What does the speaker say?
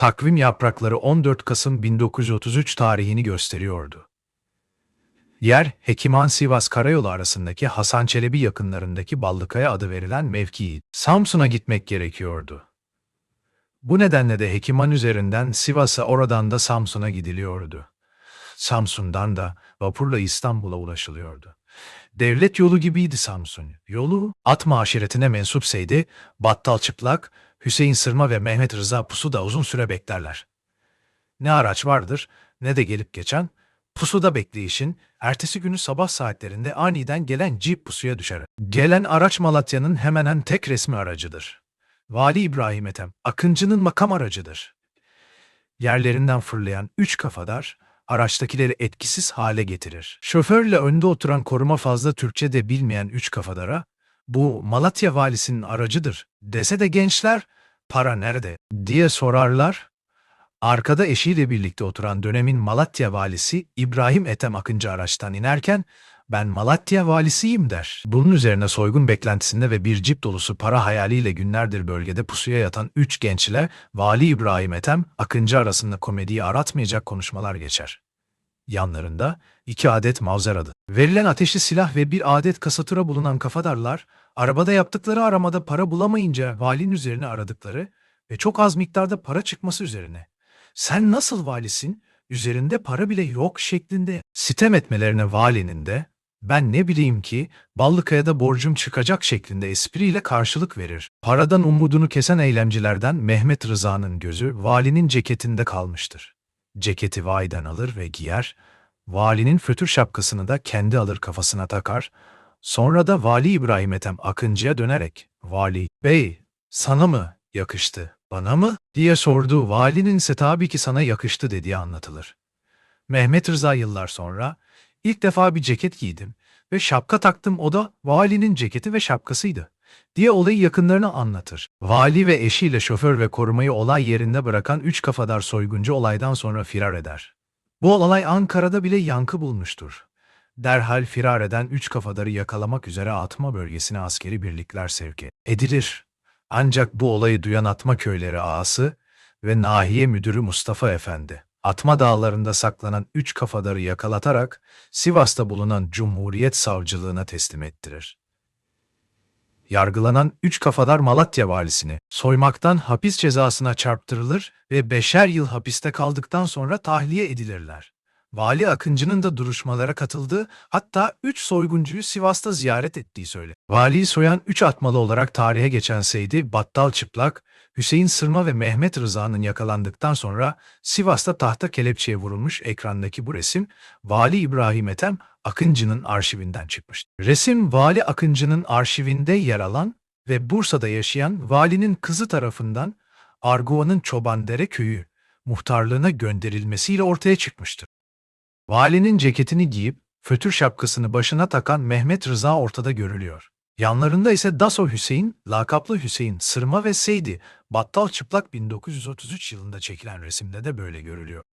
Takvim yaprakları 14 Kasım 1933 tarihini gösteriyordu. Yer, Hekiman-Sivas Karayolu arasındaki Hasan Çelebi yakınlarındaki Ballıkaya adı verilen mevkii. Samsun'a gitmek gerekiyordu. Bu nedenle de Hekiman üzerinden Sivas'a oradan da Samsun'a gidiliyordu. Samsun'dan da vapurla İstanbul'a ulaşılıyordu. Devlet yolu gibiydi Samsun. Yolu at aşiretine mensupseydi, Battal Çıplak, Hüseyin Sırma ve Mehmet Rıza Pusu da uzun süre beklerler. Ne araç vardır ne de gelip geçen, pusuda bekleyişin ertesi günü sabah saatlerinde aniden gelen cip pusuya düşer. Gelen araç Malatya'nın hemen hemen tek resmi aracıdır. Vali İbrahim Ethem, Akıncı'nın makam aracıdır. Yerlerinden fırlayan üç kafadar, araçtakileri etkisiz hale getirir. Şoförle önde oturan koruma fazla Türkçe de bilmeyen üç kafadara, bu Malatya valisinin aracıdır dese de gençler, para nerede diye sorarlar. Arkada eşiyle birlikte oturan dönemin Malatya valisi İbrahim Ethem Akıncı araçtan inerken, ben Malatya valisiyim der. Bunun üzerine soygun beklentisinde ve bir cip dolusu para hayaliyle günlerdir bölgede pusuya yatan üç gençle Vali İbrahim Ethem, Akıncı arasında komediyi aratmayacak konuşmalar geçer. Yanlarında iki adet mavzer adı. Verilen ateşli silah ve bir adet kasatura bulunan kafadarlar, arabada yaptıkları aramada para bulamayınca valinin üzerine aradıkları ve çok az miktarda para çıkması üzerine. Sen nasıl valisin? Üzerinde para bile yok şeklinde sitem etmelerine valinin de ben ne bileyim ki Ballıkaya'da borcum çıkacak şeklinde espriyle karşılık verir. Paradan umudunu kesen eylemcilerden Mehmet Rıza'nın gözü valinin ceketinde kalmıştır. Ceketi validen alır ve giyer, valinin fötür şapkasını da kendi alır kafasına takar, sonra da Vali İbrahim Ethem Akıncı'ya dönerek, Vali, bey, sana mı yakıştı, bana mı? diye sordu. Valinin ise tabii ki sana yakıştı dediği anlatılır. Mehmet Rıza yıllar sonra, ilk defa bir ceket giydim ve şapka taktım o da valinin ceketi ve şapkasıydı diye olayı yakınlarına anlatır. Vali ve eşiyle şoför ve korumayı olay yerinde bırakan üç kafadar soyguncu olaydan sonra firar eder. Bu olay Ankara'da bile yankı bulmuştur. Derhal firar eden üç kafadarı yakalamak üzere atma bölgesine askeri birlikler sevk edilir. Ancak bu olayı duyan atma köyleri ağası ve nahiye müdürü Mustafa Efendi, Atma dağlarında saklanan üç kafadarı yakalatarak Sivas'ta bulunan Cumhuriyet Savcılığına teslim ettirir. Yargılanan üç kafadar Malatya valisini soymaktan hapis cezasına çarptırılır ve beşer yıl hapiste kaldıktan sonra tahliye edilirler. Vali Akıncı'nın da duruşmalara katıldığı hatta üç soyguncuyu Sivas'ta ziyaret ettiği söyle. Valiyi soyan üç atmalı olarak tarihe geçen Seydi, Battal Çıplak, Hüseyin Sırma ve Mehmet Rıza'nın yakalandıktan sonra Sivas'ta tahta kelepçeye vurulmuş ekrandaki bu resim Vali İbrahim Ethem Akıncı'nın arşivinden çıkmış. Resim Vali Akıncı'nın arşivinde yer alan ve Bursa'da yaşayan valinin kızı tarafından Arguva'nın Çobandere köyü muhtarlığına gönderilmesiyle ortaya çıkmıştır. Valinin ceketini giyip fötür şapkasını başına takan Mehmet Rıza ortada görülüyor. Yanlarında ise Daso Hüseyin, lakaplı Hüseyin, Sırma ve Seydi, Battal Çıplak 1933 yılında çekilen resimde de böyle görülüyor.